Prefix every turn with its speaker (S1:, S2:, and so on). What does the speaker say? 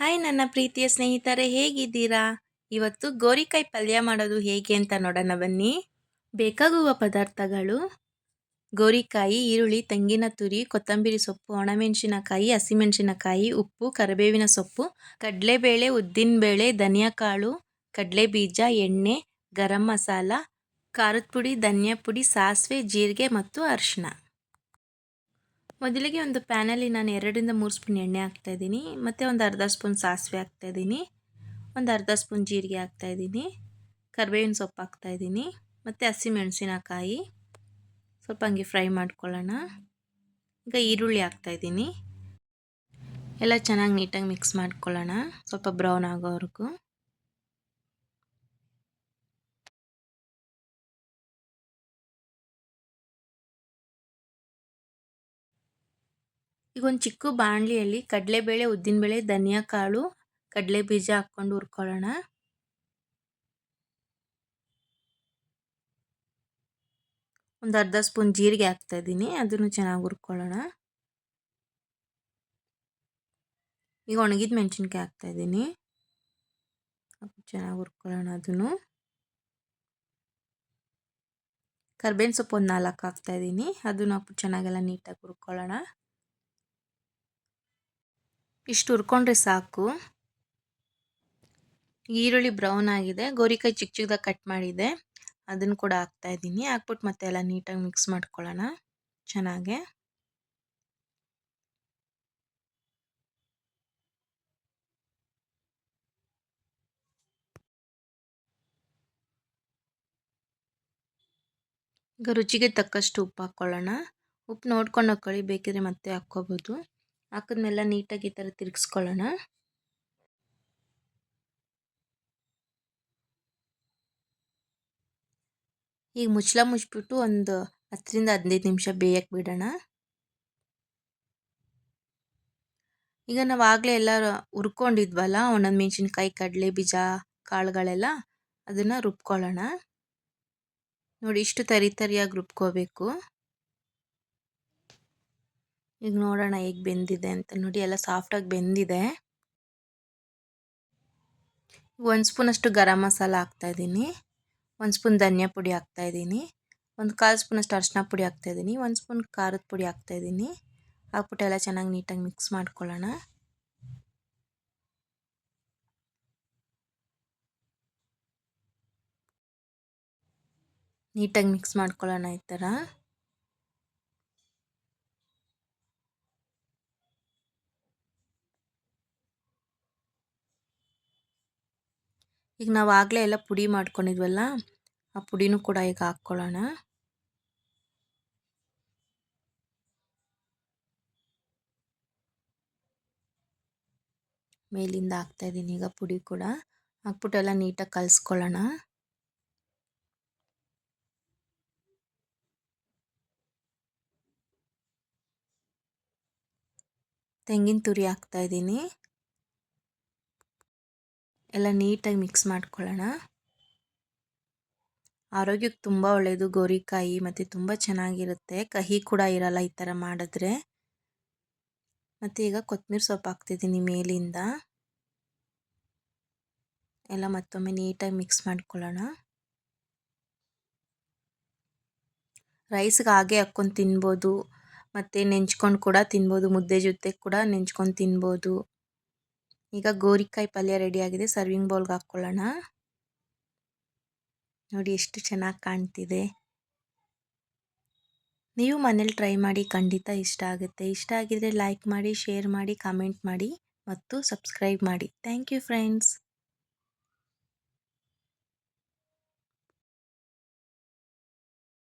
S1: Hi ನನ್ನ ಪ್ರೀತಿಯ ಸ್ನೇಹಿತರೆ, ಹೇಗಿದ್ದೀರಾ? ಇವತ್ತು ಗೋರಿಕಾಯಿ ಪಲ್ಯ ಮಾಡೋದು ಹೇಗೆ ಅಂತ ನೋಡೋಣ ಬನ್ನಿ. ಬೇಕಾಗುವ ಪದಾರ್ಥಗಳು. ಗೋರಿಕಾಯಿ, ಈರುಳ್ಳಿ, ತೆಂಗಿನ ತುರಿ, ಕೊತ್ತಂಬರಿ ಸೊಪ್ಪು, ಒಣಮೆಣಸಿನಕಾಯಿ, ಹಸಿಮೆಣಸಿನಕಾಯಿ, ಉಪ್ಪು, ಕರಿಬೇವಿನ ಸೊಪ್ಪು, ಕಡಲೆಬೇಳೆ, ಉದ್ದಿನಬೇಳೆ ಕಡಲೆ ಬೀಜ ಎಣ್ಣೆ, ಗರಂ ಮಸಾಲ, ಖಾರದ ಪುಡಿ, ಧನಿಯಾ ಪುಡಿ, ಸಾಸಿವೆ, ಜೀರಿಗೆ ಮತ್ತು ಅರಿಶಿನ ಮೊದಲಿಗೆ ಒಂದು ಪ್ಯಾನಲ್ಲಿ ನಾನು ಎರಡರಿಂದ ಮೂರು ಸ್ಪೂನ್ ಎಣ್ಣೆ ಹಾಕ್ತಾಯಿದ್ದೀನಿ ಮತ್ತು ಒಂದು ಅರ್ಧ ಸ್ಪೂನ್ ಸಾಸಿವೆ ಹಾಕ್ತಾಯಿದ್ದೀನಿ ಒಂದು ಅರ್ಧ ಸ್ಪೂನ್ ಜೀರಿಗೆ ಹಾಕ್ತಾಯಿದ್ದೀನಿ ಕರಿಬೇವಿನ ಸೊಪ್ಪು ಹಾಕ್ತಾಯಿದ್ದೀನಿ ಮತ್ತು ಹಸಿಮೆಣಸಿನಕಾಯಿ, ಸ್ವಲ್ಪ ಹಂಗೆ ಫ್ರೈ ಮಾಡ್ಕೊಳ್ಳೋಣ. ಈಗ ಈರುಳ್ಳಿ ಹಾಕ್ತಾಯಿದ್ದೀನಿ ಎಲ್ಲ ಚೆನ್ನಾಗಿ ನೀಟಾಗಿ ಮಿಕ್ಸ್ ಮಾಡ್ಕೊಳ್ಳೋಣ, ಸ್ವಲ್ಪ ಬ್ರೌನ್ ಆಗೋವರೆಗೂ. ಈಗ ಒಂದು ಚಿಕ್ಕ ಬಾಣಲಿಯಲ್ಲಿ ಕಡಲೆಬೇಳೆ, ಉದ್ದಿನಬೇಳೆ, ಧನಿಯಾ ಕಾಳು, ಕಡಲೆ ಬೀಜ ಹಾಕ್ಕೊಂಡು ಹುರ್ಕೊಳ್ಳೋಣ. ಒಂದು ಅರ್ಧ ಸ್ಪೂನ್ ಜೀರಿಗೆ ಹಾಕ್ತಾ ಇದ್ದೀನಿ, ಅದನ್ನು ಚೆನ್ನಾಗಿ ಹುರ್ಕೊಳ್ಳೋಣ. ಈಗ ಒಣಗಿದ ಮೆಣಸಿನ್ಕಾಯಿ ಹಾಕ್ತಾ ಇದ್ದೀನಿ. ಚೆನ್ನಾಗಿ ಹುರ್ಕೊಳ್ಳೋಣ ಅದನ್ನು. ಕರ್ಬೇವಿನ ಸೊಪ್ಪು ಒಂದು ನಾಲ್ಕು ಹಾಕ್ತಾ ಇದ್ದೀನಿ, ಅದನ್ನು ಚೆನ್ನಾಗೆಲ್ಲ ನೀಟಾಗಿ ಹುರ್ಕೊಳ್ಳೋಣ. ಇಷ್ಟು ಹುರ್ಕೊಂಡ್ರೆ ಸಾಕು. ಈರುಳ್ಳಿ ಬ್ರೌನ್ ಆಗಿದೆ. ಗೋರಿಕಾಯಿ ಚಿಕ್ಕ ಚಿಕ್ಕದಾಗಿ ಕಟ್ ಮಾಡಿದೆ. ಅದನ್ನು ಕೂಡ ಹಾಕ್ತಾ ಇದ್ದೀನಿ. ಹಾಕ್ಬಿಟ್ಟು ಮತ್ತೆ ಎಲ್ಲ ನೀಟಾಗಿ ಮಿಕ್ಸ್ ಮಾಡ್ಕೊಳ್ಳೋಣ. ಚೆನ್ನಾಗೆ. ಈಗ ರುಚಿಗೆ ತಕ್ಕಷ್ಟು ಉಪ್ಪು ಹಾಕ್ಕೊಳ್ಳೋಣ. ಉಪ್ಪು ನೋಡ್ಕೊಂಡು ಹಾಕ್ಕೊಳ್ಳಿ ಬೇಕಿದ್ರೆ ಮತ್ತೆ ಹಾಕ್ಕೋಬೋದು. ಹಾಕಿದ್ಮೇಲೆ ನೀಟಾಗಿ ಈ ಥರ ತಿರುಗಿಸ್ಕೊಳ್ಳೋಣ. ಈಗ ಮುಚ್ಚಳ ಮುಚ್ಚಿಬಿಟ್ಟು ಒಂದು ಹತ್ತರಿಂದ ಹದಿನೈದು ನಿಮಿಷ ಬೇಯಕ್ಕೆ ಬಿಡೋಣ. ಈಗ ನಾವು ಆಗಲೇ ಎಲ್ಲ ಹುರ್ಕೊಂಡಿದ್ವಲ್ಲ, ಒಂದೊಂದು ಮೆಣಸಿನ್ಕಾಯಿ, ಕಡಲೆ, ಬೀಜ, ಕಾಳುಗಳೆಲ್ಲ ಅದನ್ನು ರುಬ್ಕೊಳ್ಳೋಣ. ನೋಡಿ ಇಷ್ಟು ತರಿ ತರಿಯಾಗಿ ರುಬ್ಕೋಬೇಕು. ಈಗ ನೋಡೋಣ ಹೇಗೆ ಬೆಂದಿದೆ ಅಂತ ನೋಡಿ ಎಲ್ಲ ಸಾಫ್ಟಾಗಿ ಬೆಂದಿದೆ. ಒಂದು ಸ್ಪೂನಷ್ಟು ಗರಂ ಮಸಾಲ ಹಾಕ್ತಾಯಿದ್ದೀನಿ ಒಂದು ಸ್ಪೂನ್ ಧನಿಯಾ ಪುಡಿ ಹಾಕ್ತಾಯಿದ್ದೀನಿ ಒಂದು ಕಾಲು ಸ್ಪೂನಷ್ಟು ಅರಿಶಿನ ಪುಡಿ ಹಾಕ್ತಾಯಿದ್ದೀನಿ ಒಂದು ಸ್ಪೂನ್ ಖಾರದ ಪುಡಿ ಹಾಕ್ತಾಯಿದ್ದೀನಿ ಹಾಕ್ಬಿಟ್ಟು ಎಲ್ಲ ಚೆನ್ನಾಗಿ ನೀಟಾಗಿ ಮಿಕ್ಸ್ ಮಾಡ್ಕೊಳ್ಳೋಣ. ನೀಟಾಗಿ ಮಿಕ್ಸ್ ಮಾಡ್ಕೊಳ್ಳೋಣ ಈ ಥರ ಈಗ ನಾವು ಆಗಲೇ ಎಲ್ಲ ಪುಡಿ ಮಾಡ್ಕೊಂಡಿದ್ವಲ್ಲ, ಆ ಪುಡಿನೂ ಕೂಡ ಈಗ ಹಾಕ್ಕೊಳ್ಳೋಣ. ಮೇಲಿಂದ ಹಾಕ್ತಾಯಿದ್ದೀನಿ ಈಗ ಪುಡಿ ಕೂಡ. ಹಾಕ್ಬಿಟ್ಟು ಎಲ್ಲ ನೀಟಾಗಿ ಕಲಿಸ್ಕೊಳ್ಳೋಣ. ತೆಂಗಿನ ತುರಿ ಹಾಕ್ತಾಯಿದ್ದೀನಿ ಎಲ್ಲ ನೀಟಾಗಿ ಮಿಕ್ಸ್ ಮಾಡ್ಕೊಳ್ಳೋಣ. ಆರೋಗ್ಯಕ್ಕೆ ತುಂಬ ಒಳ್ಳೆಯದು ಗೋರಿಕಾಯಿ ಮತ್ತು ತುಂಬ ಚೆನ್ನಾಗಿರುತ್ತೆ. ಕಹಿ ಕೂಡ ಇರಲ್ಲ ಈ ಥರ ಮಾಡಿದ್ರೆ. ಮತ್ತು ಈಗ ಕೊತ್ತಂಬರಿ ಸೊಪ್ಪು ಹಾಕ್ತಿದ್ದೀನಿ ಮೇಲಿಂದ. ಎಲ್ಲ ಮತ್ತೊಮ್ಮೆ ನೀಟಾಗಿ ಮಿಕ್ಸ್ ಮಾಡ್ಕೊಳ್ಳೋಣ. ರೈಸ್ಗೆ ಹಾಗೆ ಹಾಕ್ಕೊಂಡು ತಿನ್ಬೋದು. ಮತ್ತು ನೆಂಚ್ಕೊಂಡು ಕೂಡ ತಿನ್ಬೋದು, ಮುದ್ದೆ ಜೊತೆ ಕೂಡ ನೆಂಚ್ಕೊಂಡು ತಿನ್ಬೋದು. ಈಗ ಗೋರಿಕಾಯಿ ಪಲ್ಯ ರೆಡಿಯಾಗಿದೆ ಸರ್ವಿಂಗ್ ಬೌಲ್ಗೆ ಹಾಕ್ಕೊಳ್ಳೋಣ ನೋಡಿ ಎಷ್ಟು ಚೆನ್ನಾಗಿ ಕಾಣ್ತಿದೆ. ನೀವು ಮನೇಲಿ ಟ್ರೈ ಮಾಡಿ ಖಂಡಿತ ಇಷ್ಟ ಆಗುತ್ತೆ. ಇಷ್ಟ ಆಗಿದರೆ ಲೈಕ್ ಮಾಡಿ ಶೇರ್ ಮಾಡಿ ಕಾಮೆಂಟ್ ಮಾಡಿ ಮತ್ತು ಸಬ್ಸ್ಕ್ರೈಬ್ ಮಾಡಿ. Thank you friends